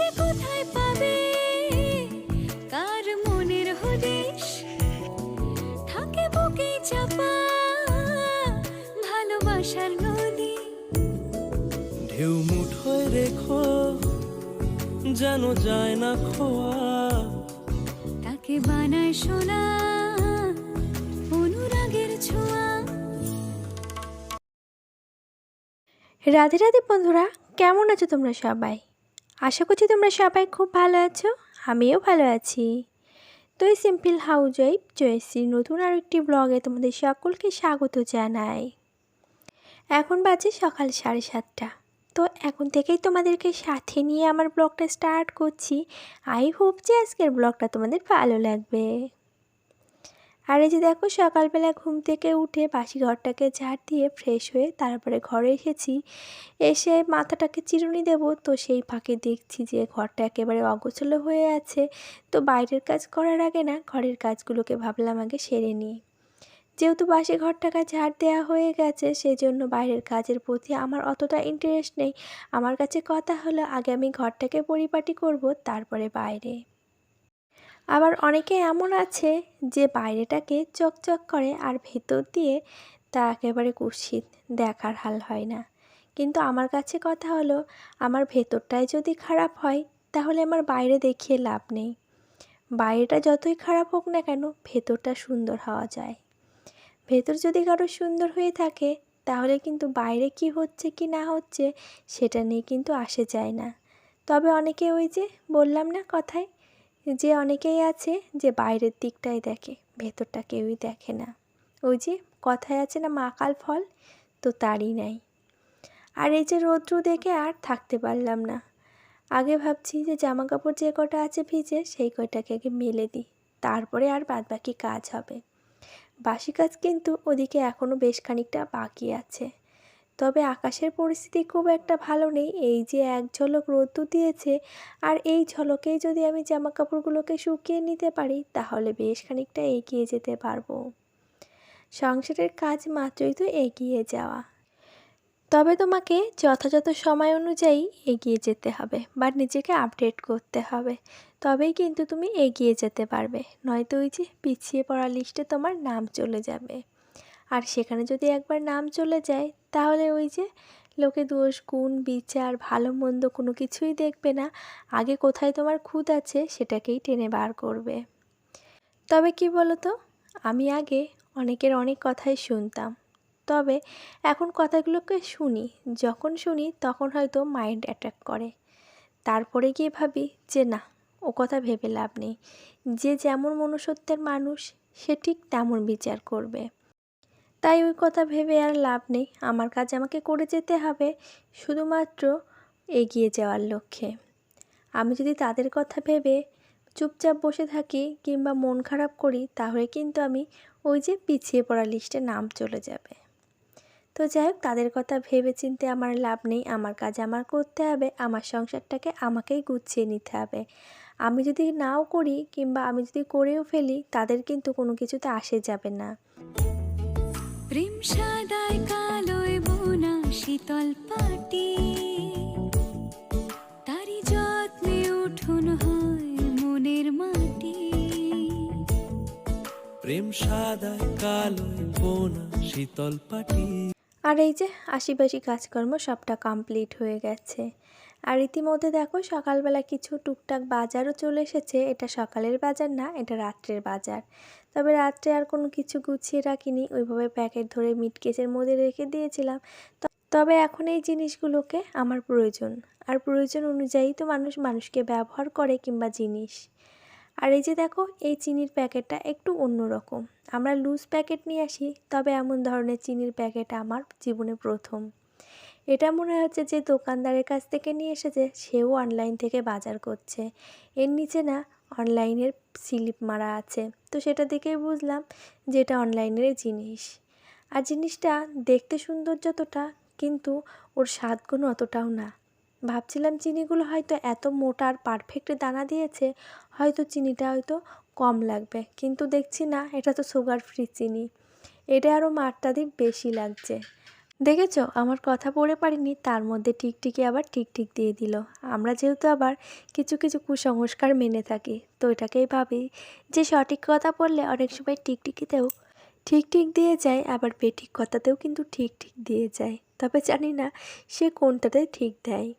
যে কোথায় পাবে? কার মনের হদিশ? থাকে বুকে চাপা ভালোবাসার নদী। ঢেউ মুঠোয় রেখো যেন যায় না খোয়া। তাকে বানায় সোনা অনুরাগের ছোঁয়া। রাধে রাধে বন্ধুরা কেমন আছো তোমরা সবাই? আশা করছি তোমরা সবাই খুব ভালো আছো, আমিও ভালো আছি। তো এই সিম্পল হাউস ওয়াইফ জয়শ্রী নতুন আর একটি ব্লগে তোমাদের সকলকে স্বাগত জানাই। এখন বাজে সকাল সাড়ে সাতটা। তো এখন থেকেই তোমাদেরকে সাথে নিয়ে আমার ব্লগটা স্টার্ট করছি। আই হোপ যে আজকের ব্লগটা তোমাদের ভালো লাগবে। আর এই যে দেখো, সকালবেলা ঘুম থেকে উঠে বাসি ঘরটাকে ঝাড় দিয়ে ফ্রেশ হয়ে তারপরে ঘরে এসেছি। এসে মাথাটাকে চিরুনি দেব, তো সেই ফাঁকে দেখছি যে ঘরটা একেবারে অগোছলো হয়ে আছে। তো বাইরের কাজ করার আগে না, ঘরের কাজগুলোকে ভাবলাম আগে সেরে নিই। যেহেতু বাসি ঘরটাকে ঝাড় দেওয়া হয়ে গেছে সেই জন্য বাইরের কাজের প্রতি আমার অতটা ইন্টারেস্ট নেই। আমার কাছে কথা হলো, আগে আমি ঘরটাকে পরিপাটি করব, তারপরে বাইরে। আবার অনেকে এমন আছে যে বাইরেটাকে চকচক করে আর ভেতর দিয়ে তা একেবারে কুৎসিত, দেখার হাল হয় না। কিন্তু আমার কাছে কথা হলো, আমার ভেতরটাই যদি খারাপ হয়, তাহলে আমার বাইরে দেখিয়ে লাভ নেই। বাইরেটা যতই খারাপ হোক না কেন, ভেতরটা সুন্দর হওয়া যায়। ভেতর যদি কারও সুন্দর হয়ে থাকে, তাহলে কিন্তু বাইরে কি হচ্ছে কি না হচ্ছে, সেটা নিয়ে কিন্তু আসে যায় না। তবে অনেকে ওই যে বললাম না কথায় যে অনেকেই আছে যে বাইরের দিকটাই দেখে, ভেতরটা কেউই দেখে না। ওই যে কথায় আছে না মাকাল ফল? তো তারই নাই। আর এই যে রৌদ্র দেখে আর থাকতে পারলাম না। আগে ভাবছি যে জামা কাপড় যে কটা আছে ভিজে, সেই কয়টাকে আগে মেলে দিই। তারপরে আর বাদবাকি কাজ হবে। বাসি কাজ কিন্তু ওদিকে এখনও বেশ খানিকটা বাকি আছে। তবে আকাশের পরিস্থিতি খুব একটা ভালো নেই। এই যে এক ঝলক রোদ্দুর দিয়েছে আর এই ঝলকেই যদি আমি জামা কাপড়গুলোকে শুকিয়ে নিতে পারি, তাহলে বেশ খানিকটা এগিয়ে যেতে পারব। সংসারের কাজ মাত্রই তো এগিয়ে যাওয়া। তবে তোমাকে যথাযথ সময় অনুযায়ী এগিয়ে যেতে হবে বা নিজেকে আপডেট করতে হবে। তবেই কিন্তু তুমি এগিয়ে যেতে পারবে। নয়তো ওই যে পিছিয়ে পড়া লিস্টে তোমার নাম চলে যাবে। আর সেখানে যদি একবার নাম চলে যায়, তাহলে ওই যে লোকে দোষ, গুণ, বিচার, ভালো মন্দ কোনো কিছুই দেখবে না। আগে কোথায় তোমার খুদ আছে সেটাকেই টেনে বার করবে। তবে কি বলো তো আমি আগে অনেকের অনেক কথাই শুনতাম। তবে এখন কথাগুলোকে শুনি, যখন শুনি তখন হয়তো মাইন্ড অ্যাটাক করে। তারপরে গিয়ে ভাবি যে না, ও কথা ভেবে লাভ নেই। যে যেমন মনুষ্যত্বের মানুষ, সে ঠিক তেমন বিচার করবে। তাই ওই কথা ভেবে আর লাভ নেই। আমার কাজ আমাকে করে যেতে হবে, শুধুমাত্র এগিয়ে যাওয়ার লক্ষ্যে। আমি যদি তাদের কথা ভেবে চুপচাপ বসে থাকি কিংবা মন খারাপ করি, তাহলে কিন্তু আমি ওই যে পিছিয়ে পড়া লিস্টে নাম চলে যাবে। তো যাই হোক, তাদের কথা ভেবে চিনতে আমার লাভ নেই। আমার কাজ আমার করতে হবে, আমার সংসারটাকে আমাকেই গুছিয়ে নিতে হবে। আমি যদি নাও করি কিংবা আমি যদি করেও ফেলি, তাদের কিন্তু কোনো কিছুতে আসে যাবে না। প্রেম সাদায় কালোয় বোনা শীতল পাটি। তারি যত্নে উঠুন হয় মনের মাটি। প্রেম সাদায় কালোয় বোনা শীতল পাটি। আর এই যে আশিপাশি কাজকর্ম সবটা কমপ্লিট হয়ে গেছে। আর ইতিমধ্যে দেখো সকালবেলা কিছু টুকটাক বাজারও চলে এসেছে। এটা সকালের বাজার না, এটা রাত্রের বাজার। তবে রাত্রে আর কোনো কিছু গুছিয়ে রাখিনি, ওইভাবে প্যাকেট ধরে মিট কেসের মধ্যে রেখে দিয়েছিলাম। তবে এখন এই জিনিসগুলোকে আমার প্রয়োজন। আর প্রয়োজন অনুযায়ী তো মানুষ মানুষকে ব্যবহার করে কিংবা জিনিস। আর এই যে দেখো, এই চিনির প্যাকেটটা একটু অন্যরকম। আমরা লুজ প্যাকেট নিয়ে আসি, তবে এমন ধরনের চিনির প্যাকেট আমার জীবনে প্রথম। এটা মনে হচ্ছে যে দোকানদারের কাছ থেকে নিয়ে এসেছে, সেও অনলাইন থেকে বাজার করছে। এর নিচে না অনলাইনের স্লিপ মারা আছে। তো সেটা দেখেই বুঝলাম যে এটা অনলাইনের জিনিস। আর জিনিসটা দেখতে সুন্দর যতটা, কিন্তু ওর স্বাদগুণ অতটাও না। ভাবছিলাম চিনিগুলো হয়তো এত মোটা আর পারফেক্ট দানা দিয়েছে, হয়তো চিনিটা হয়তো কম লাগবে। কিন্তু দেখছি না, এটা তো সুগার ফ্রি চিনি। এটা আরও মাত্রাধিক বেশি লাগছে। দেখেছ? আমার কথা পড়ে পারিনি, তার মধ্যে টিকটিকি আবার টিকটিক দিয়ে দিল। আমরা যেহেতু আবার কিছু কিছু কুসংস্কার মেনে থাকি, তো এটাকেই ভাবি যে সঠিক কথা বললে অনেক সময় টিকটিকিতেও ঠিক ঠিক দিয়ে যায়, আবার বেঠিক কথাতেও কিন্তু ঠিক ঠিক দিয়ে যায়। তবে জানি না সে কোনটাতে ঠিক দেয়।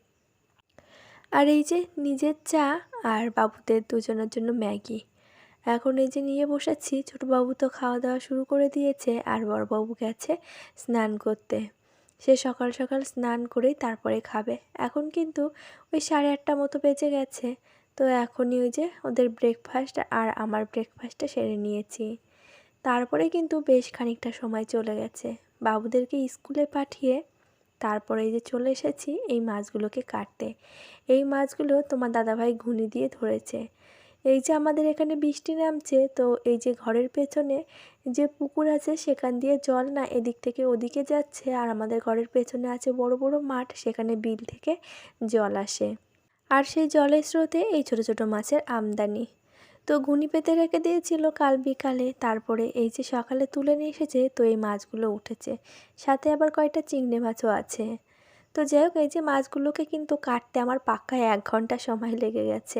আর এই যে নিজের চা আর বাবুদের দুজনের জন্য ম্যাগি এখন এই যে নিয়ে বসেছি, ছোটো বাবু তো খাওয়া দাওয়া শুরু করে দিয়েছে আর বড়বাবু গেছে স্নান করতে। সে সকাল সকাল স্নান করেই তারপরে খাবে। এখন কিন্তু ওই সাড়ে আটটা মতো বেজে গেছে। তো এখনই ওই যে ওদের ব্রেকফাস্ট আর আমার ব্রেকফাস্টটা সেরে নিয়েছি। তারপরে কিন্তু বেশ খানিকটা সময় চলে গেছে। বাবুদেরকে স্কুলে পাঠিয়ে তারপরে যে চলে এসেছি এই মাছগুলোকে কাটতে। এই মাছগুলো তোমার দাদাভাই ঘুনি দিয়ে ধরেছে। এই যে আমাদের এখানে বৃষ্টি নামছে, তো এই যে ঘরের পেছনে যে পুকুর আছে সেখান দিয়ে জল না এদিক থেকে ওদিকে যাচ্ছে আর আমাদের ঘরের পেছনে আছে বড় বড় মাঠ, সেখানে বিল থেকে জল আসে। আর সেই জলের স্রোতে এই ছোট ছোট মাছের আমদানি। তো ঘুনি পেতে রেখে দিয়েছিল কাল বিকালে, তারপরে এই যে সকালে তুলে নিয়ে এসেছে, তো এই মাছগুলো উঠেছে। সাথে আবার কয়টা চিংড়ি মাছও আছে। তো যাই হোক, এই যে মাছগুলোকে কিন্তু কাটতে আমার পাক্কায় এক ঘণ্টা সময় লেগে গেছে।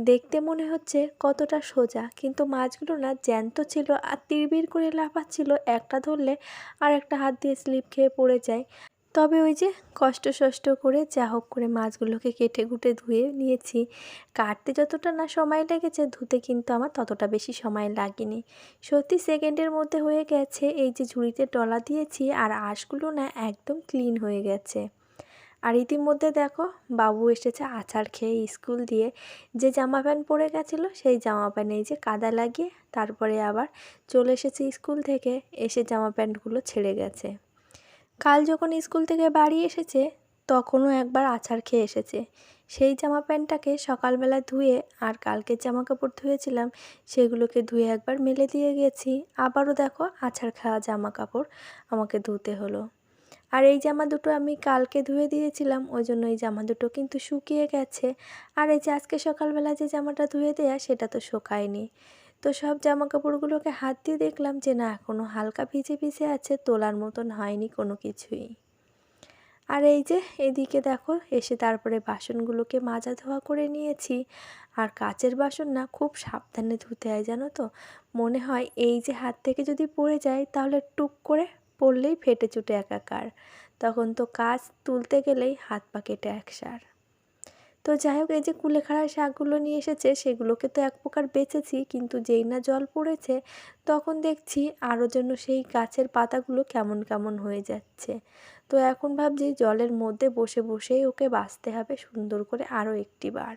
দেখতে মনে হচ্ছে কতটা সোজা, কিন্তু মাছগুলো না জ্যান্ত ছিল আর তিরবির করে লাফাচ্ছিল। একটা ধরলে আর একটা হাত দিয়ে স্লিপ খেয়ে পড়ে যায়। তবে ওই যে কষ্ট সষ্ট করে যা হোক করে মাছগুলোকে কেটে কুটে ধুয়ে নিয়েছি। কাটতে যতটা না সময় লেগেছে, ধুতে কিন্তু আমার ততটা বেশি সময় লাগেনি। সত্যি সেকেন্ডের মধ্যে হয়ে গেছে, এই যে ঝুড়িতে ডলা দিয়েছি আর আঁশগুলো না একদম ক্লিন হয়ে গেছে। আর ইতিমধ্যে দেখো, বাবু এসেছে আচার খেয়ে স্কুল দিয়ে। যে জামা প্যান্ট পরে গেছিল, সেই জামা প্যান্ট এই যে কাদা লাগিয়ে তারপরে আবার চলে এসেছে স্কুল থেকে, এসে জামা প্যান্টগুলো ছেড়ে গেছে। কাল যখন স্কুল থেকে বাড়ি এসেছে, তখনও একবার আচার খেয়ে এসেছে। সেই জামা প্যান্টটাকে সকালবেলা ধুয়ে আর কালকে জামা কাপড় ধুয়েছিলাম, সেগুলোকে ধুয়ে একবার মেলে দিয়ে গেছি। আবারও দেখো আচার খাওয়া জামা কাপড় আমাকে ধুতে হলো। আর এই জামা দুটো আমি কালকে ধুয়ে দিয়েছিলাম, ওই জন্য এই জামা দুটো কিন্তু শুকিয়ে গেছে। আর এই যে আজকে সকালবেলা যে জামাটা ধুয়ে দেয়া, সেটা তো শুকায়নি। তো সব জামা কাপড়গুলোকে হাত দিয়ে দেখলাম যে না এখনও হালকা ভিজে ভিজে আছে, তোলার মতন হয়নি কোনো কিছুই। আর এই যে এদিকে দেখো, এসে তারপরে বাসনগুলোকে মাজা ধোয়া করে নিয়েছি। আর কাচের বাসন না, খুব সাবধানে ধুতে হয়, জানো তো? মনে হয় এই যে হাত থেকে যদি পড়ে যায়, তাহলে টুক করে পড়লেই ফেটে চুটে একাকার। তখন তো কাজ তুলতে গেলেই হাত পা কেটে একসার তো যাই হোক, এই যে কুলেখাড়া শাকগুলো নিয়ে এসেছে, সেগুলোকে তো এক প্রকার বেচেছি, কিন্তু যেই না জল পড়েছে, তখন দেখছি আরও যেন সেই গাছের পাতাগুলো কেমন কেমন হয়ে যাচ্ছে। তো এখন ভাবছি জলের মধ্যে বসে বসেই ওকে বাঁচতে হবে সুন্দর করে আরও একটি বার।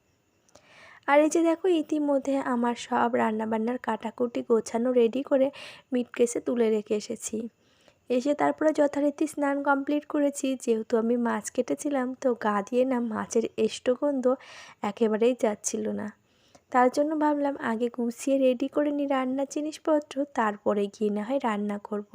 আর এই যে দেখো, ইতিমধ্যে আমার সব রান্নাবান্নার কাটাকুটি গোছানো রেডি করে মিট কেসে তুলে রেখে এসেছি। এসে তারপরে যথারীতি স্নান কমপ্লিট করেছি। যেহেতু আমি মাছ কেটেছিলাম, তো গা দিয়ে না মাছের এষ্টগন্ধ একেবারেই যাচ্ছিল না। তার জন্য ভাবলাম, আগে গুছিয়ে রেডি করে নিই রান্নার জিনিসপত্র, তারপরে গিয়ে না হয় রান্না করব।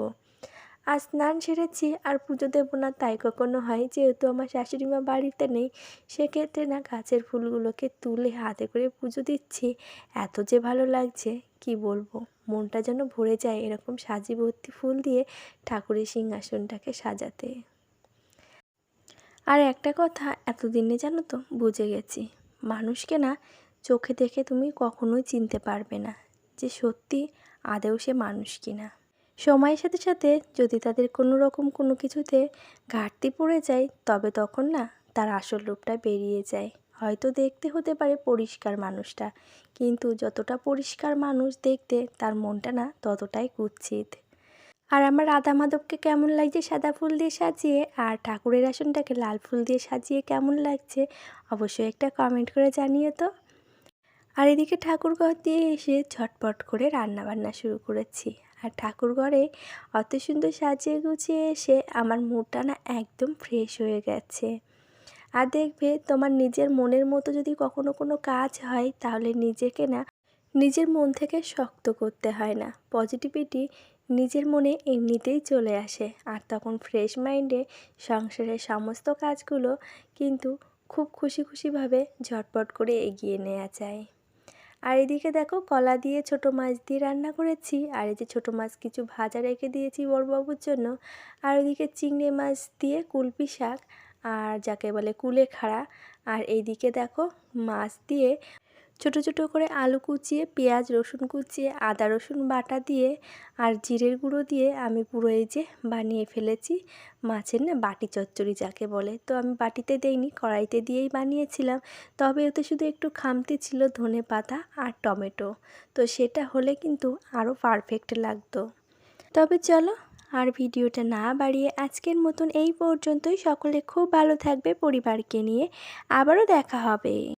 আর স্নান সেরেছি আর পুজো দেবো না, তাই কখনো হয়। যেহেতু আমার শাশুড়ি মা বাড়িতে নেই, সেক্ষেত্রে না গাছের ফুলগুলোকে তুলে হাতে করে পুজো দিচ্ছি। এত যে ভালো লাগছে, কি বলব? মনটা যেন ভরে যায় এরকম সাজি ভর্তি ফুল দিয়ে ঠাকুরের সিংহাসনটাকে সাজাতে। আর একটা কথা, এতদিনে জানো তো, বুঝে গেছি। মানুষকে না চোখে দেখে তুমি কখনোই চিনতে পারবে না যে সত্যি আদেও সে মানুষ কিনা। সময়ের সাথে সাথে যদি তাদের কোনো রকম কোনো কিছুতে ঘাটতি পড়ে যায়, তবে তখন না তার আসল রূপটা বেরিয়ে যায়। হয়তো দেখতে হতে পারে পরিষ্কার মানুষটা, কিন্তু যতটা পরিষ্কার মানুষ দেখতে তার মনটা না ততটাই কুৎসিত। আর আমার রাধা মাধবকে কেমন লাগছে সাদা ফুল দিয়ে সাজিয়ে, আর ঠাকুরের আসনটাকে লাল ফুল দিয়ে সাজিয়ে কেমন লাগছে, অবশ্যই একটা কমেন্ট করে জানিয়ে তো। আর এদিকে ঠাকুর ঘর দিয়ে এসে ঝটপট করে রান্না বান্না শুরু করেছি। আর ঠাকুর ঘরে অত সুন্দর সাজিয়ে গুছিয়ে এসে আমার মুডটা না একদম ফ্রেশ হয়ে গেছে। আর দেখবে তোমার নিজের মনের মতো যদি কখনো কোনো কাজ হয়, তাহলে নিজেকে না নিজের মন থেকে শক্ত করতে হয় না। পজিটিভিটি নিজের মনে এমনিতেই চলে আসে। আর তখন ফ্রেশ মাইন্ডে সংসারের সমস্ত কাজগুলো কিন্তু খুব খুশি খুশিভাবে ঝটপট করে এগিয়ে নেওয়া যায়। আর এদিকে দেখো কলা দিয়ে ছোট মাছ দিয়ে রান্না করেছি, আর এই যে ছোটো মাছ কিছু ভাজা রেখে দিয়েছি বড়বাবুর জন্য। আর ওইদিকে চিংড়ি মাছ দিয়ে কুলপি শাক, আর যাকে বলে কুলে খাড়া আর এইদিকে দেখো মাছ দিয়ে ছোট ছোট করে আলু কুচিয়ে, পেঁয়াজ রসুন কুচিয়ে, আদা রসুন বাটা দিয়ে আর জিরের গুঁড়ো দিয়ে আমি পুরো এই যে বানিয়ে ফেলেছি। মাছের না বাটি চচ্চড়ি যাকে বলে। তো আমি বাটিতে দেইনি, কড়াইতে দিয়েই বানিয়েছিলাম। তবে ওতে শুধু একটু খামতি ছিল ধনে পাতা আর টমেটো। তো সেটা হলে কিন্তু আরও পারফেক্ট লাগতো। তবে চলো আর ভিডিওটা না বাড়িয়ে আজকের মতন এই পর্যন্তই। সকলে খুব ভালো থাকবে পরিবারকে নিয়ে। আবারও দেখা হবে।